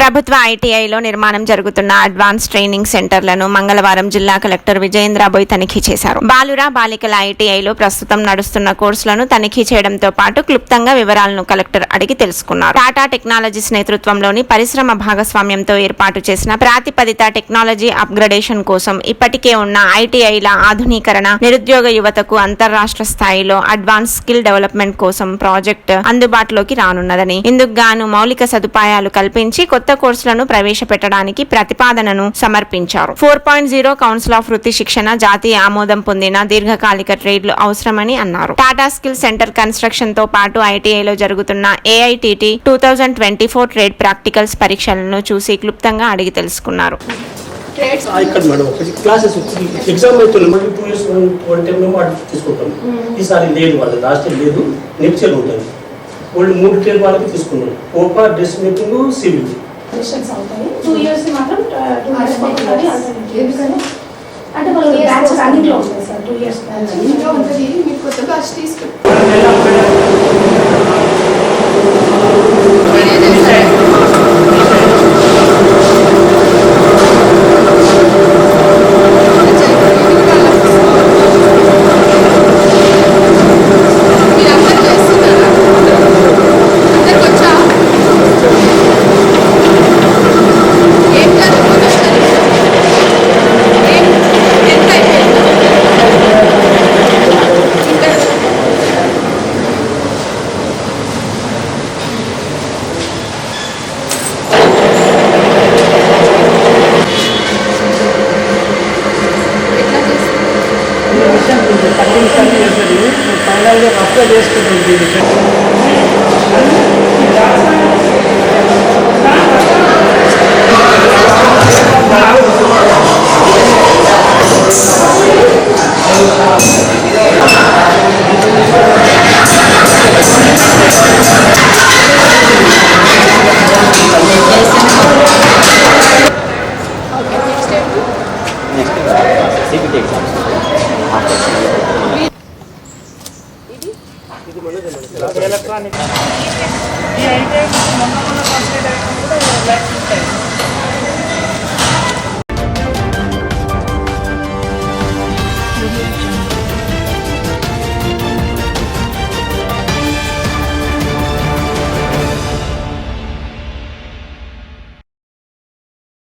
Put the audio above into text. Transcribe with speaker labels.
Speaker 1: ప్రభుత్వ ఐటీఐలో నిర్మాణం జరుగుతున్న అడ్వాన్స్ ట్రైనింగ్ సెంటర్లను మంగళవారం జిల్లా కలెక్టర్ విజయేంద్రబోయ్ తనిఖీ చేశారు. బాలుర బాలికల ఐటీఐలో ప్రస్తుతం నడుస్తున్న కోర్సులను తనిఖీ చేయడంతో పాటు క్లుప్తంగా వివరాలను కలెక్టర్ అడిగి తెలుసుకున్నారు. టాటా టెక్నాలజీస్ నేతృత్వంలోని పరిశ్రమ భాగస్వామ్యంతో ఏర్పాటు చేసిన ప్రాతిపదిత టెక్నాలజీ అప్గ్రేడేషన్ కోసం ఇప్పటికే ఉన్న ఐటీఐల ఆధునీకరణ నిరుద్యోగ యువతకు అంతర్రాష్ట్ర స్థాయిలో అడ్వాన్స్ స్కిల్ డెవలప్మెంట్ కోసం ప్రాజెక్టు అందుబాటులోకి రానున్నదని ఇందుకు గాను మౌలిక సదుపాయాలు కల్పించి కొత్త కోర్సులను ప్రవేశపెట్టడానికి ప్రతిపాదనను సమర్పించారు. Four point zero council of వృత్తి శిక్షణ జాతీయ ఆమోదం పొందిన దీర్ఘకాలిక ట్రేడ్లు అవసరమని అన్నారు. టాటా స్కిల్ సెంటర్ కన్స్ట్రక్షన్తో పాటు ఐటీఐలో జరుగుతున్న AITT two thousand twenty four trade practicals పరీక్షలను చూసి క్లుప్తంగా అడిగి తెలుసుకున్నారు.
Speaker 2: ఇక్కడ మేడం క్లాసెస్ ఎగ్జామ్ మళ్ళీ టూ ఇయర్స్ మేము అటు తీసుకుంటాం. ఈసారి లేదు వాళ్ళది లాస్ట్ ఇయర్ లేదు. నెక్స్ట్ ఇయర్ ఉంటుంది ఓన్లీ మూడు ట్రైన్ వాళ్ళకి తీసుకున్నాం ఓపా డ్రెస్ మేకింగ్ సివిల్.
Speaker 3: సెషన్స్ అవుతాయి టూ ఇయర్స్ మాత్రం టూ ఇయర్స్
Speaker 4: ఎందుకని?
Speaker 3: అంటే వాళ్ళు బ్యాచ్ రన్నింగ్లో ఉంటుంది సార్ టూ ఇయర్స్ బ్యాచ్
Speaker 4: ఇంట్లో ఉంటుంది. మీరు కొత్త బ్యాచ్ తీసుకు నెక్స్ట్ ఏంటి
Speaker 5: సిబిటి ఎగ్జామ్స్
Speaker 6: electronic. ఈ ఐటీఐ మొన్న మొన్న కంప్లీట్ అయినా కూడా ల్యాక్స్ ఉంటాయి.